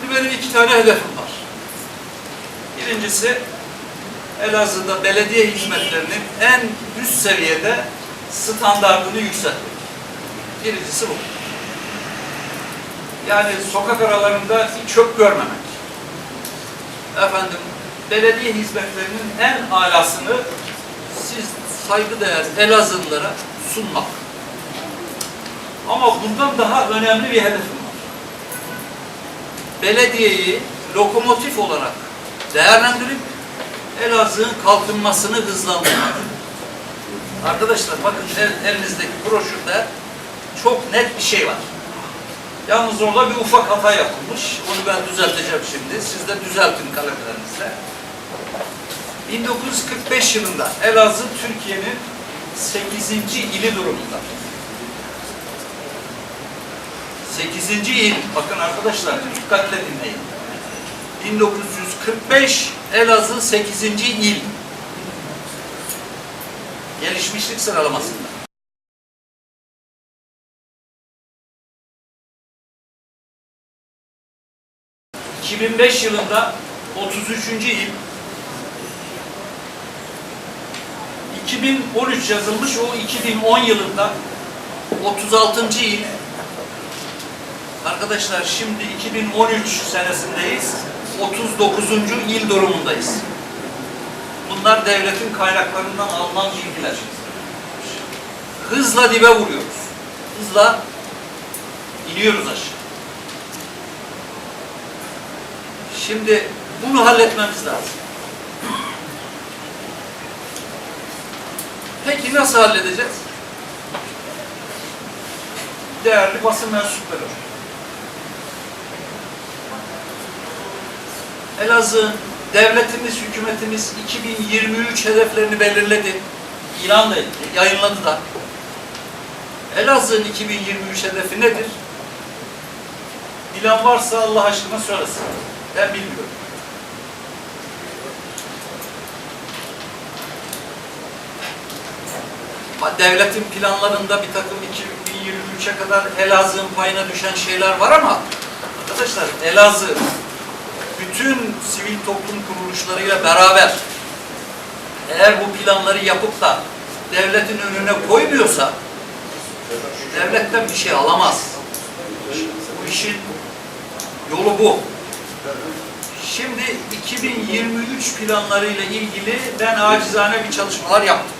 Şimdi benim iki tane hedefim var. Birincisi Elazığ'da belediye hizmetlerinin en üst seviyede standartını yükseltmek. Birincisi bu. Yani sokak aralarında çöp görmemek. Efendim, belediye hizmetlerinin en alasını siz saygıdeğer Elazığlılara sunmak. Ama bundan daha önemli bir hedefim var. Belediyeyi lokomotif olarak değerlendirip Elazığ'ın kalkınmasını hızlandırmak. Arkadaşlar bakın el, elinizdeki broşürde çok net bir şey var. Yalnız orada bir ufak hata yapılmış. Onu ben düzelteceğim şimdi. Siz de düzeltin kalemelerinizle. 1945 yılında Elazığ Türkiye'nin 8. ili durumunda. 8. il. Bakın arkadaşlar dikkatle dinleyin. 1945 Elazığ 8. il. Gelişmişlik sıralamasında. 2005 yılında 33. il 2013 yazılmış o 2010 yılında 36. il Arkadaşlar şimdi 2013 senesindeyiz 39. il durumundayız. Bunlar devletin kaynaklarından alınan bilgiler. Hızla dibe vuruyoruz. Hızla iniyoruz aşağı. Şimdi bunu halletmemiz lazım. Peki nasıl halledeceğiz? Değerli basın mensupları. Elazığ devletimiz, hükümetimiz 2023 hedeflerini belirledi. İlan da etti, yayınladı da. Elazığ'ın 2023 hedefi nedir? Bilen varsa Allah aşkına söylesin. Ben bilmiyorum. Devletin planlarında bir takım 2023'e kadar Elazığ'ın payına düşen şeyler var ama arkadaşlar Elazığ bütün sivil toplum kuruluşlarıyla beraber eğer bu planları yapıp da devletin önüne koymuyorsa devletten bir şey alamaz. Bu işin yolu bu. Şimdi 2023 planlarıyla ilgili ben acizane bir çalışmalar yaptım.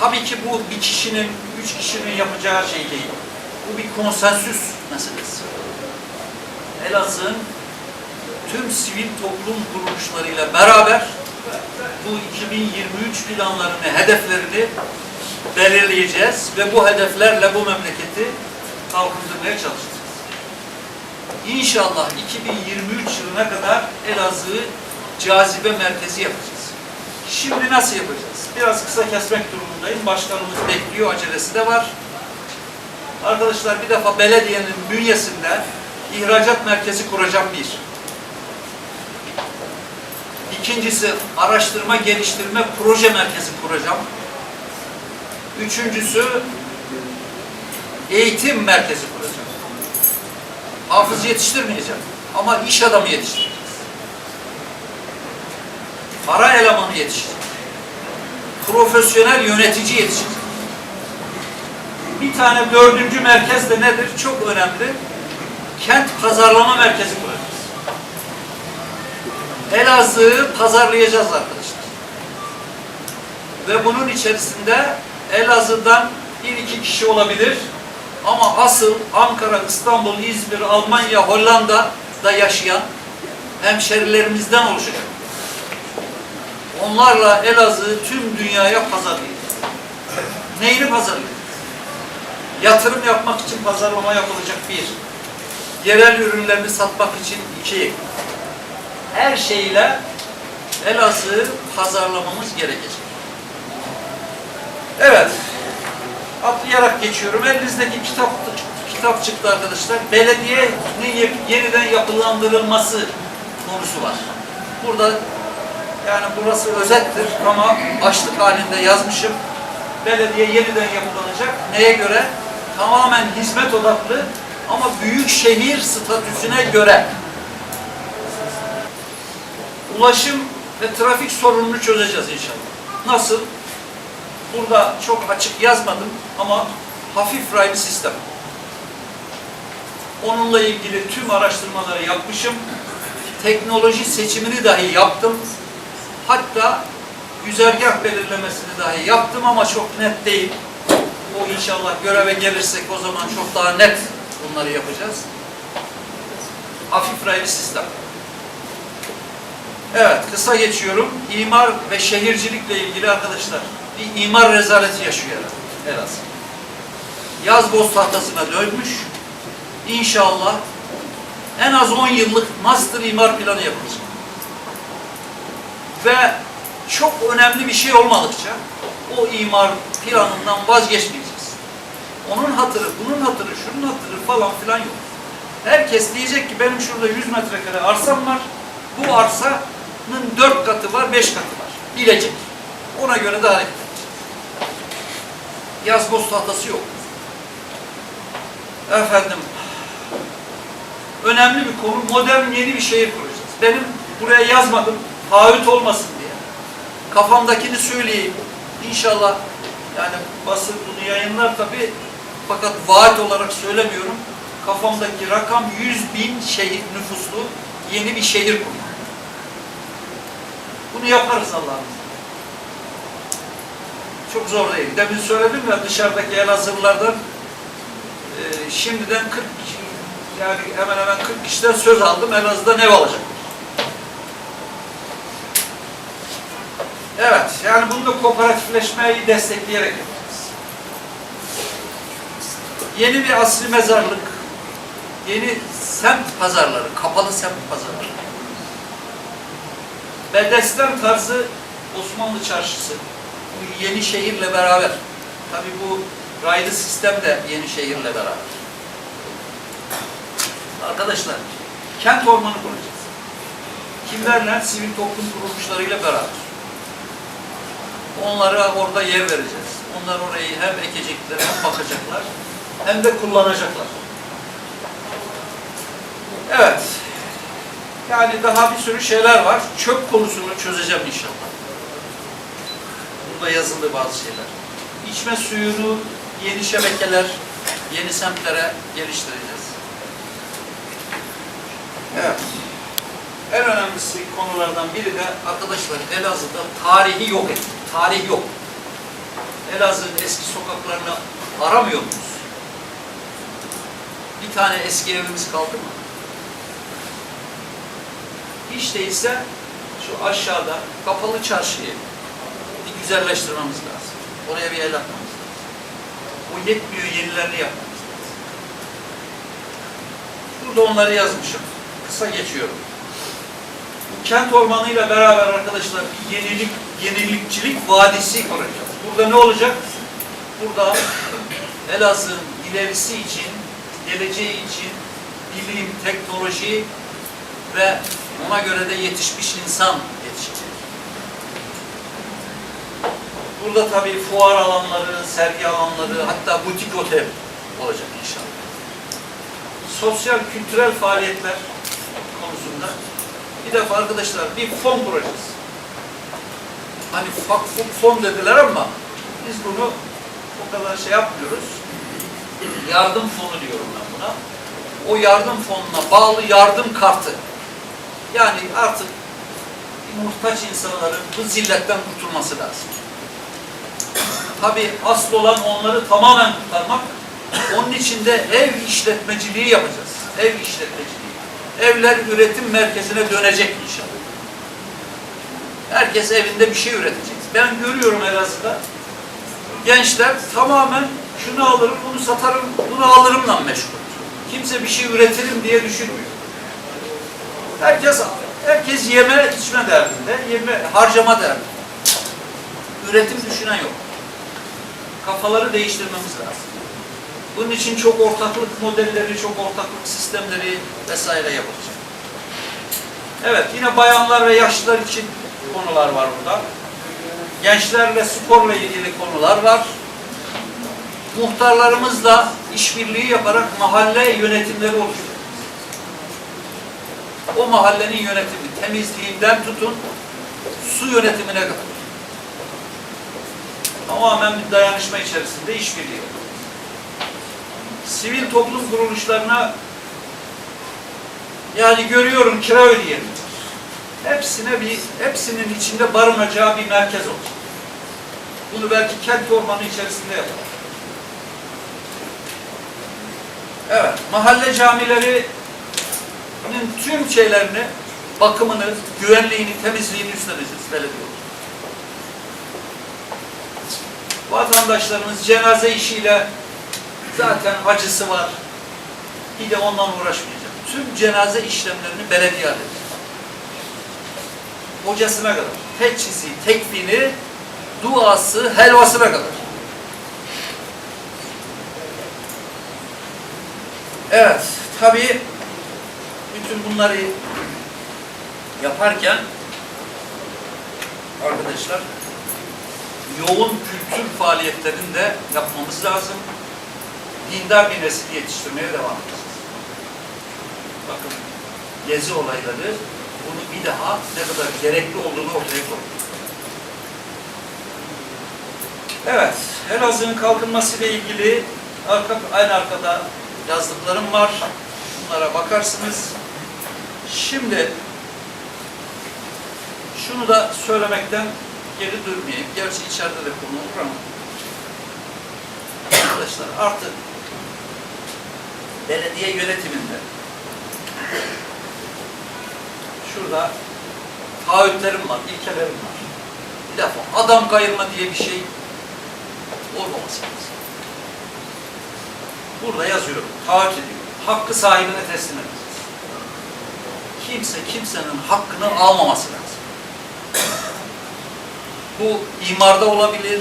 Tabii ki bu bir kişinin, üç kişinin yapacağı şey değil. Bu bir konsensüs meselesi. Elazığ'ın tüm sivil toplum kuruluşlarıyla beraber bu 2023 planlarını, hedeflerini belirleyeceğiz ve bu hedeflerle bu memleketi kalkındırmaya çalışacağız. İnşallah 2023 yılına kadar Elazığ'ı cazibe merkezi yapacağız. Şimdi nasıl yapacağız? Biraz kısa kesmek durumundayım. Başkanımız bekliyor, acelesi de var. Arkadaşlar bir defa belediyenin bünyesinde ihracat merkezi kuracağım bir. İkincisi araştırma, geliştirme, proje merkezi kuracağım. Üçüncüsü eğitim merkezi kuracağım. Hafız yetiştirmeyeceğim ama iş adamı yetiştireceğiz. Para elemanı yetiştireceğiz. Profesyonel yönetici yetiştireceğiz. Bir tane dördüncü merkez de nedir? Çok önemli. Kent pazarlama merkezi kuracağız. Elazığ'ı pazarlayacağız arkadaşlar. Ve bunun içerisinde Elazığ'dan bir iki kişi olabilir. Ama asıl Ankara, İstanbul, İzmir, Almanya, Hollanda'da yaşayan hemşerilerimizden oluşacak. Onlarla Elazığ'ı tüm dünyaya pazarlayacağız. Neyini pazarlayacağız? Yatırım yapmak için pazarlama yapılacak bir. Yerel ürünlerini satmak için iki. Her şeyle Elazığ'ı pazarlamamız gerekecek. Evet. Atlayarak geçiyorum. Elinizdeki kitap kitap çıktı arkadaşlar. Belediyenin yeniden yapılandırılması konusu var. Burada yani burası özettir ama başlık halinde yazmışım. Belediye yeniden yapılanacak. Neye göre? Tamamen hizmet odaklı Ama büyük şehir statüsüne göre ulaşım ve trafik sorununu çözeceğiz inşallah. Nasıl? Burada çok açık yazmadım ama hafif raylı sistem. Onunla ilgili tüm araştırmaları yapmışım. Teknoloji seçimini dahi yaptım. Hatta güzergah belirlemesini dahi yaptım ama çok net değil. O inşallah göreve gelirsek o zaman çok daha net bunları yapacağız. Hafif raylı sistem. Evet, kısa geçiyorum. İmar ve şehircilikle ilgili arkadaşlar bir imar rezaleti yaşıyor. Elazığ. Yaz boz tahtasına dönmüş. İnşallah en az 10 yıllık master imar planı yapılacak. Ve çok önemli bir şey olmadıkça o imar planından vazgeçmeyeceğiz. Onun hatırı, bunun hatırı, şunun hatırı falan filan yok. Herkes diyecek ki benim şurada 100 metrekare arsam var. Bu arsanın 4 katı var, 5 katı var. Bilecek. Ona göre de hareket edecek. Yaz boz tahtası yok. Efendim, önemli bir konu, modern yeni bir şehir kuracağız. Benim buraya yazmadım, taahhüt olmasın diye. Kafamdakini söyleyeyim. İnşallah yani basın bunu yayınlar tabii fakat vaat olarak söylemiyorum. Kafamdaki rakam 100 bin şehir nüfuslu yeni bir şehir kurmak. Bunu yaparız Allah'ın. Çok zor değil. Demin söyledim ya dışarıdaki Elazığlılardan e, şimdiden 40 kişi, yani hemen hemen 40 kişiden söz aldım. Elazığ'da ev alacak. Evet, yani bunu da kooperatifleşmeyi destekleyerek yapacağız. Yeni bir asri mezarlık, yeni semt pazarları, kapalı semt pazarları. Bedesten tarzı Osmanlı çarşısı, bu yeni şehirle beraber, tabii bu raylı sistem de yeni şehirle beraber. Arkadaşlar, kent ormanı kuracağız. Kimlerle? Sivil toplum kuruluşlarıyla beraber. Onlara orada yer vereceğiz. Onlar orayı hem ekecekler, hem bakacaklar, hem de kullanacaklar. Evet. Yani daha bir sürü şeyler var. Çöp konusunu çözeceğim inşallah. Burada yazılı bazı şeyler. İçme suyunu yeni şebekeler, yeni semtlere geliştireceğiz. Evet. En önemlisi konulardan biri de arkadaşlar Elazığ'da tarihi yok ettik. Tarih yok. Elazığ'ın eski sokaklarını aramıyor muyuz? Bir tane eski evimiz kaldı mı? Hiç değilse şu aşağıda kapalı çarşıyı bir güzelleştirmemiz lazım. Oraya bir el atmamız lazım. O yetmiyor yenilerini yapmamız lazım. Burada onları yazmışım. Kısa geçiyorum. Bu kent ormanıyla beraber arkadaşlar bir yenilik, yenilikçilik vadisi kuracağız. Burada ne olacak? Burada Elazığ'ın ilerisi için, geleceği için bilim, teknoloji ve ona göre de yetişmiş insan yetişecek. Burada tabii fuar alanları, sergi alanları, hatta butik otel olacak inşallah. Sosyal, kültürel faaliyetler konusunda bir defa arkadaşlar bir fon kuracağız. Hani fon dediler ama biz bunu o kadar şey yapmıyoruz. Yardım fonu diyorum ben buna. O yardım fonuna bağlı yardım kartı. Yani artık muhtaç insanların bu zilletten kurtulması lazım. Tabi asıl olan onları tamamen kurtarmak. Onun için de ev işletmeciliği yapacağız. Ev işletmeciliği. Evler üretim merkezine dönecek inşallah. Herkes evinde bir şey üretecek. Ben görüyorum Elazığ'da. Gençler tamamen şunu alırım, bunu satarım, bunu alırımla meşgul. Kimse bir şey üretirim diye düşünmüyor. Herkes herkes yeme içme derdinde, yeme harcama derdinde. Üretim düşünen yok. Kafaları değiştirmemiz lazım. Bunun için çok ortaklık modelleri, çok ortaklık sistemleri vesaire yapılacak. Evet, yine bayanlar ve yaşlılar için konular var burada. Gençlerle sporla ilgili konular var. Muhtarlarımızla işbirliği yaparak mahalle yönetimleri oluşturuyoruz. O mahallenin yönetimi, temizliğinden tutun, su yönetimine kadar. Tamamen bir dayanışma içerisinde işbirliği. Sivil toplum kuruluşlarına yani görüyorum kira ödeyelim. Hepsine bir, hepsinin içinde barınacağı bir merkez olacak. Bunu belki kent ormanı içerisinde yapar. Evet, mahalle camilerinin tüm şeylerini, bakımını, güvenliğini, temizliğini üstleneceğiz belediye. Vatandaşlarımız cenaze işiyle zaten acısı var. Bir de ondan uğraşmayacak. Tüm cenaze işlemlerini belediye halledecek. Hocasına kadar. Teçhisi, tekvini, duası, helvasına kadar. Evet, tabii bütün bunları yaparken arkadaşlar yoğun kültür faaliyetlerini de yapmamız lazım. Dindar bir nesil yetiştirmeye devam edeceğiz. Bakın gezi olayları bunu bir daha ne kadar gerekli olduğunu ortaya koyuyor. Evet, Elazığ'ın kalkınması ile ilgili arka, aynı arkada yazdıklarım var. Bunlara bakarsınız. Şimdi şunu da söylemekten geri durmayayım. Gerçi içeride de konu olur ama arkadaşlar artık belediye yönetiminde şurada taahhütlerim var, ilkelerim var. Bir defa adam kayırma diye bir şey olmaması lazım. Burada yazıyorum, taahhüt ediyorum. Hakkı sahibine teslim edeceğiz. Kimse kimsenin hakkını almaması lazım. Bu imarda olabilir,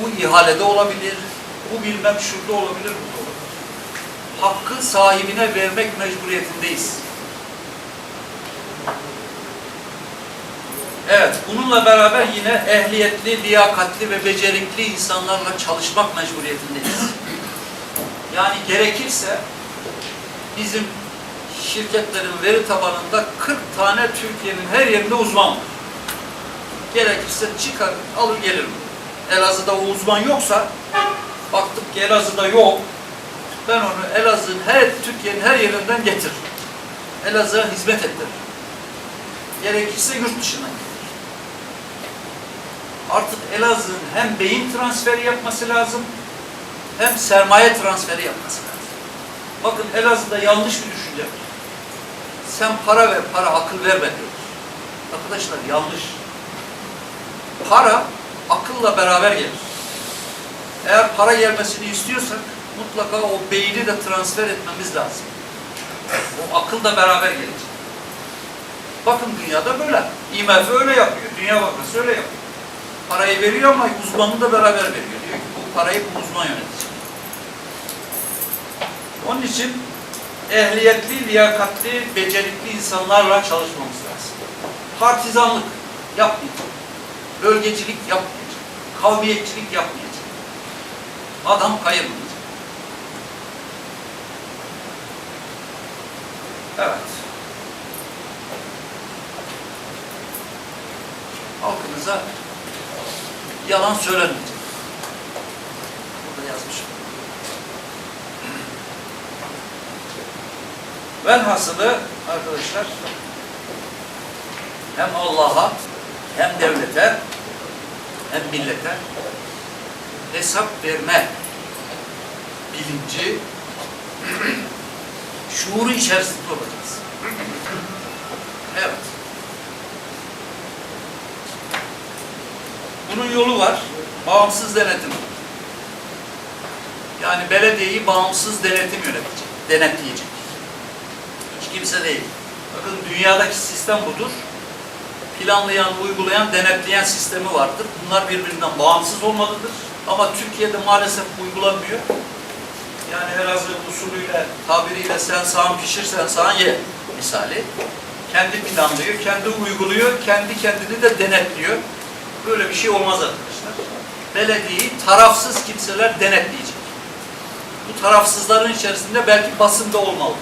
bu ihalede olabilir, bu bilmem şurada olabilir, burada olabilir. Hakkı sahibine vermek mecburiyetindeyiz. Evet, bununla beraber yine ehliyetli, liyakatli ve becerikli insanlarla çalışmak mecburiyetindeyiz. Yani gerekirse bizim şirketlerin veri tabanında 40 tane Türkiye'nin her yerinde uzman var. Gerekirse çıkar, alır gelirim. Elazığ'da o uzman yoksa, baktık ki Elazığ'da yok, ben onu Elazığ'ın her, Türkiye'nin her yerinden getiririm. Elazığ'a hizmet ettiririm. Gerekirse yurt dışından getirir. Artık Elazığ'ın hem beyin transferi yapması lazım, hem sermaye transferi yapması lazım. Bakın Elazığ'da yanlış bir düşünce var. Sen para ver, para akıl verme diyoruz. Arkadaşlar yanlış. Para akılla beraber gelir. Eğer para gelmesini istiyorsak mutlaka o beyni de transfer etmemiz lazım. O akıl da beraber gelecek. Bakın dünyada böyle. IMF öyle yapıyor. Dünya Bankası öyle yapıyor. Parayı veriyor ama uzmanını da beraber veriyor. Diyor ki bu parayı bu uzman yönetecek. Onun için ehliyetli, liyakatli, becerikli insanlarla çalışmamız lazım. Partizanlık yapmayacak. Bölgecilik yapmayacak. Kavmiyetçilik yapmayacak. Adam kayırmayacak. Evet. Halkımıza yalan söylenmeyecek. Burada yazmışım. Velhasılı arkadaşlar hem Allah'a hem devlete hem millete hesap verme bilinci şuuru içerisinde olacağız. Evet. Bunun yolu var. Bağımsız denetim. Yani belediyeyi bağımsız denetim yönetecek, denetleyecek. Kimse değil. Bakın dünyadaki sistem budur. Planlayan, uygulayan, denetleyen sistemi vardır. Bunlar birbirinden bağımsız olmalıdır. Ama Türkiye'de maalesef uygulanmıyor. Yani Elazığ usulüyle, tabiriyle sen sağın pişir, sen sağın ye misali. Kendi planlıyor, kendi uyguluyor, kendi kendini de denetliyor. Böyle bir şey olmaz arkadaşlar. Belediyeyi tarafsız kimseler denetleyecek. bu tarafsızların içerisinde belki basında olmalı.